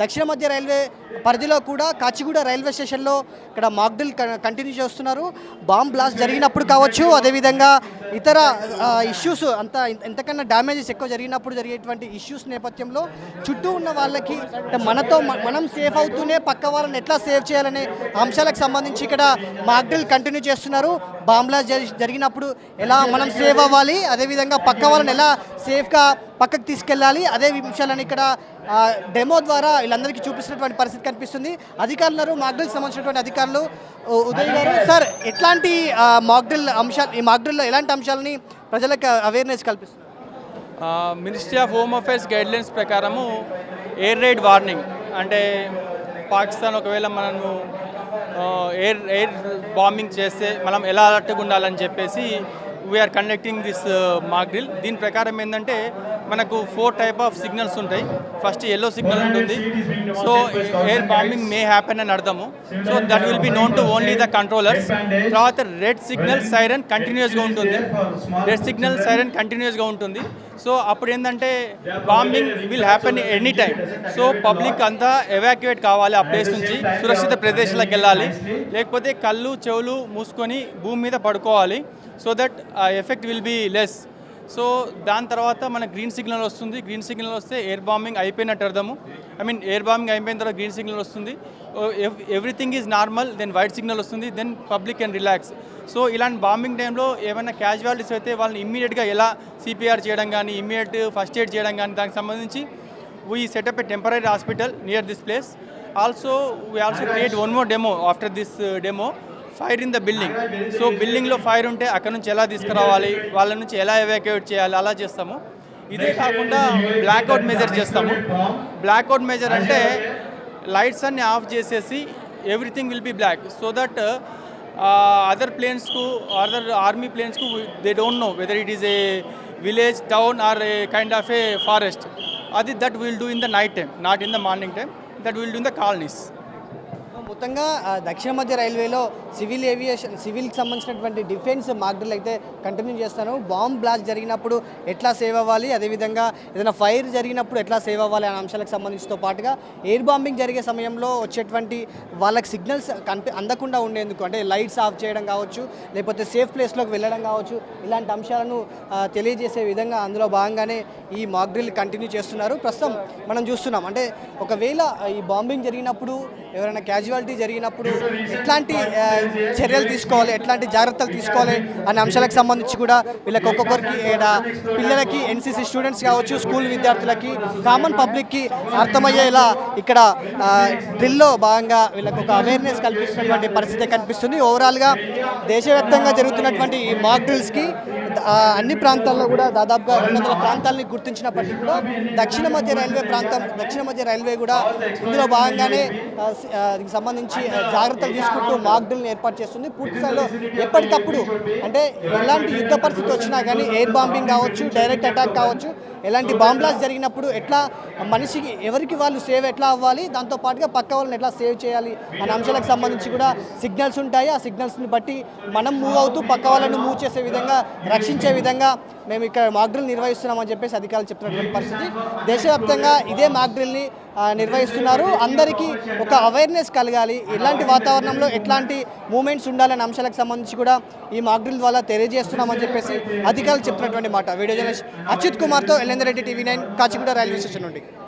దక్షిణ మధ్య రైల్వే పరిధిలో కూడా కాచిగూడ రైల్వే స్టేషన్లో ఇక్కడ మాక్డిల్ కంటిన్యూ చేస్తున్నారు. బాంబ్ బ్లాస్ట్ జరిగినప్పుడు కావచ్చు అదేవిధంగా ఇతర ఇష్యూస్ అంత ఎంతకన్నా డ్యామేజెస్ ఎక్కువ జరిగినప్పుడు జరిగేటువంటి ఇష్యూస్ నేపథ్యంలో చుట్టూ ఉన్న వాళ్ళకి మనతో మనం సేఫ్ అవుతూనే పక్క వాళ్ళని ఎట్లా సేవ్ చేయాలనే అంశాలకు సంబంధించి ఇక్కడ మాక్డిల్ కంటిన్యూ చేస్తున్నారు. బాంబ్ జరిగినప్పుడు ఎలా మనం సేవ్ అవ్వాలి అదేవిధంగా పక్క వాళ్ళని ఎలా సేఫ్గా పక్కకు తీసుకెళ్ళాలి అదే విషయాలను ఇక్కడ డెమో ద్వారా వీళ్ళందరికీ చూపిస్తున్నటువంటి పరిస్థితి కనిపిస్తుంది. అధికారులు మాగ్డ్రిల్ సంబంధించినటువంటి అధికారులు ఉదయ్ గారు సార్ ఎట్లాంటి మాగ్డ్రిల్ అంశాలు ఈ మాగ్డ్రిల్లో ఎలాంటి అంశాలని ప్రజలకు అవేర్నెస్ కల్పిస్తుంది? Ministry of home affairs guidelines ప్రకారము ఎయిర్ రైడ్ వార్నింగ్ అంటే పాకిస్తాన్ ఒకవేళ మనము ఎయిర్ ఎయిర్ బాంబింగ్ చేస్తే మనం ఎలా అలర్ట్గా ఉండాలని చెప్పేసి we're conducting this mock drill దీని ప్రకారం ఏంటంటే మనకు ఫోర్ టైప్ ఆఫ్ సిగ్నల్స్ ఉంటాయి. ఫస్ట్ ఎల్లో సిగ్నల్ ఉంటుంది. So air bombing may happen అని అర్థము. So that will be known to only the controllers తర్వాత రెడ్ సిగ్నల్ సైరన్ కంటిన్యూస్గా ఉంటుంది. రెడ్ సిగ్నల్ సైరన్ కంటిన్యూస్గా ఉంటుంది. సో అప్పుడు ఏంటంటే bombing will happen any time so public అంతా ఎవాక్యుయేట్ కావాలి ఆ ప్లేస్ నుంచి. సురక్షిత ప్రదేశాలకు వెళ్ళాలి. లేకపోతే కళ్ళు చెవులు మూసుకొని భూమి మీద పడుకోవాలి. సో దట్ ఆ effect will be less so దాని తర్వాత మన గ్రీన్ సిగ్నల్ వస్తుంది. గ్రీన్ సిగ్నల్ వస్తే ఎయిర్ బాంబింగ్ అయిపోయినట్టు అర్థము. ఐ మీన్ ఎయిర్ బాంబింగ్ అయిపోయిన తర్వాత గ్రీన్ సిగ్నల్ వస్తుంది. Everything is normal then white signal వస్తుంది then public can relax so ఇలాంటి బాంబింగ్ టైంలో ఏమైనా క్యాజువాలిటీస్ అయితే వాళ్ళని ఇమ్మీడియట్గా ఎలా సిపిఆర్ చేయడం కానీ ఇమ్మీడియట్ ఫస్ట్ ఎయిడ్ చేయడం కానీ దానికి సంబంధించి we set up a temporary hospital near this place also we also create one more demo after this demo fire in the building. So బిల్డింగ్లో ఫైర్ ఉంటే అక్కడ నుంచి ఎలా తీసుకురావాలి వాళ్ళ నుంచి ఎలా ఎవాక్యుయేట్ చేయాలి అలా చేస్తాము. ఇదే కాకుండా బ్లాక్అవుట్ మెజర్ చేస్తాము. బ్లాక్అవుట్ మెజర్ అంటే లైట్స్ అన్ని ఆఫ్ చేసేసి everything will be black so that other ప్లేన్స్కు other army ప్లేన్స్కు they don't know whether it is a village town or a kind of a forest అది that will do in the night time not in the morning time that will do in the colonies మొత్తంగా దక్షిణ మధ్య రైల్వేలో civil aviation సివిల్కి సంబంధించినటువంటి defence mock drill అయితే continue చేస్తాను. Bomb blast జరిగినప్పుడు ఎట్లా సేవ్ అవ్వాలి? అదేవిధంగా ఏదైనా ఫైర్ జరిగినప్పుడు ఎట్లా సేవ్ అవ్వాలి అనే అంశాలకు సంబంధించితో పాటుగా ఎయిర్ బాంబింగ్ జరిగే సమయంలో వచ్చేటువంటి వాళ్ళకి సిగ్నల్స్ కనిపి అందకుండా ఉండేందుకు అంటే లైట్స్ ఆఫ్ చేయడం కావచ్చు లేకపోతే సేఫ్ ప్లేస్లోకి వెళ్ళడం కావచ్చు ఇలాంటి అంశాలను తెలియజేసే విధంగా అందులో భాగంగానే ఈ మాక్ డ్రిల్ కంటిన్యూ చేస్తున్నారు. ప్రస్తుతం మనం చూస్తున్నాం అంటే ఒకవేళ ఈ బాంబింగ్ జరిగినప్పుడు ఎవరైనా క్యాజువల్ క్యాజువాలిటీ జరిగినప్పుడు ఎట్లాంటి చర్యలు తీసుకోవాలి ఎట్లాంటి జాగ్రత్తలు తీసుకోవాలి అనే అంశాలకు సంబంధించి కూడా వీళ్ళకి ఒక్కొక్కరికి పిల్లలకి ఎన్సీసీ స్టూడెంట్స్ కావచ్చు స్కూల్ విద్యార్థులకి కామన్ పబ్లిక్కి అర్థమయ్యేలా ఇక్కడ డ్రిల్లో భాగంగా వీళ్ళకి ఒక అవేర్నెస్ కల్పిస్తున్నటువంటి పరిస్థితి కనిపిస్తుంది. ఓవరాల్గా దేశవ్యాప్తంగా జరుగుతున్నటువంటి ఈ మాక్ డ్రిల్స్కి అన్ని ప్రాంతాల్లో కూడా దాదాపుగా రెండు వందల ప్రాంతాలని గుర్తించినప్పటికీ కూడా దక్షిణ మధ్య రైల్వే ప్రాంతం దక్షిణ మధ్య రైల్వే కూడా ఇందులో భాగంగానే దీనికి సంబంధించి జాగ్రత్తలు తీసుకుంటూ మాక్ ఏర్పాటు చేస్తుంది. పూర్తిస్థాయిలో ఎప్పటికప్పుడు అంటే ఎలాంటి యుద్ధ పరిస్థితి వచ్చినా కానీ ఎయిర్ బాంబింగ్ కావచ్చు డైరెక్ట్ అటాక్ కావచ్చు ఎలాంటి బాంబ్లాస్ జరిగినప్పుడు ఎట్లా మనిషికి ఎవరికి వాళ్ళు సేవ్ ఎట్లా అవ్వాలి దాంతో పాటుగా పక్క వాళ్ళని ఎట్లా సేవ్ చేయాలి అనే అంశాలకు సంబంధించి కూడా సిగ్నల్స్ ఉంటాయి. ఆ సిగ్నల్స్ని బట్టి మనం మూవ్ అవుతూ పక్క వాళ్ళని మూవ్ చేసే విధంగా రక్షించే విధంగా మేము ఇక్కడ మాక్ డ్రిల్ నిర్వహిస్తున్నామని చెప్పేసి అధికారులు చెప్తున్నటువంటి పరిస్థితి. దేశవ్యాప్తంగా ఇదే మాక్ డ్రిల్ని నిర్వహిస్తున్నారు. అందరికీ ఒక అవేర్నెస్ కలగాలి. ఇలాంటి వాతావరణంలో ఎట్లాంటి మూమెంట్స్ ఉండాలనే అంశాలకు సంబంధించి కూడా ఈ మాక్ డ్రిల్ ద్వారా తెలియజేస్తున్నామని చెప్పేసి అధికారులు చెప్తున్నటువంటి మాట. వీడియో జర్నలిస్ట్ అచ్యుత్ కుమార్తో ఎల్ఎందరెడ్డి TV nine Kacheguda railway station నుండి.